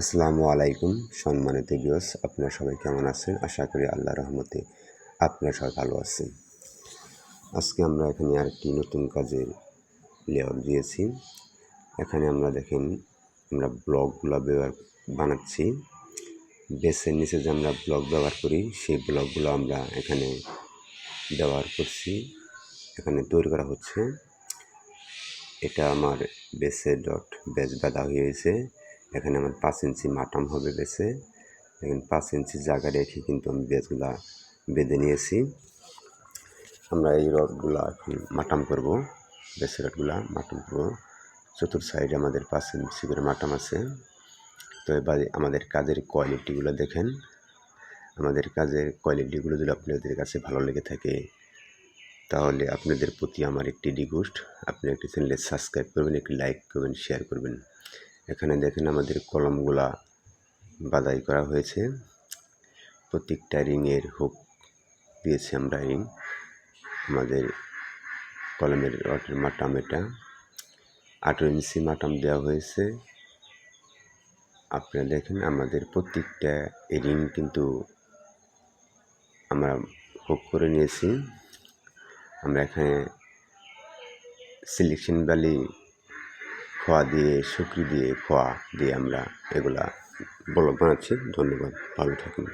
আসসালামু আলাইকুম সম্মানিত বিয়স আপনারা সবাই কেমন আছেন? আশা করি আল্লাহ রহমতে আপনারা সবাই ভালো আছেন। আজকে আমরা এখানে আরেকটি নতুন কাজের লেয়ার দিয়েছি। এখানে আমরা দেখেন, আমরা ব্লকগুলো ব্যবহার বানাচ্ছি। বেসের নিচে যে আমরা ব্লক ব্যবহার করি, সেই ব্লকগুলো আমরা এখানে ব্যবহার করছি। এখানে তৈরি করা হচ্ছে। এটা আমার বেসে ডট বেস বাঁধা হয়েছে। এখানে আমার পাঁচ ইঞ্চি মাটাম হবে বেসে দেখেন, পাঁচ ইঞ্চি জায়গা রেখে কিন্তু আমি বেসগুলা বেঁধে নিয়েছি। আমরা এই রডগুলা এখন মাটাম করব বেসের রডগুলা মাটাম করব। চতুর সাইডে আমাদের পাঁচ ইঞ্চি করে মাটাম আছে। তো এবার আমাদের কাজের কোয়ালিটিগুলো দেখেন। আমাদের কাজের কোয়ালিটিগুলো যদি আপনাদের কাছে ভালো লেগে থাকে, তাহলে আপনাদের প্রতি আমার একটি রিকোয়েস্ট। আপনি একটি চ্যানেলে সাবস্ক্রাইব করবেন, একটি লাইক করবেন, শেয়ার করবেন। এখানে দেখেন আমাদের কলমগুলা বাদাই করা হয়েছে। প্রত্যেকটা রিংয়ের হুক দিয়েছি আমরা রিং। আমাদের কলমের রটের মাটাম এটা। আঠেরো ইঞ্চি মাটাম দেওয়া হয়েছে। আপনারা দেখেন আমাদের প্রত্যেকটা রিং কিন্তু আমরা হুক করে নিয়েছি। আমরা এখানে সিলেকশন ভ্যালি খোয়া দিয়ে শুকরি দিয়ে খোয়া দিয়ে আমরা এগুলা ব্লগ বানাচ্ছি। ধন্যবাদ। ভালো থাকুন।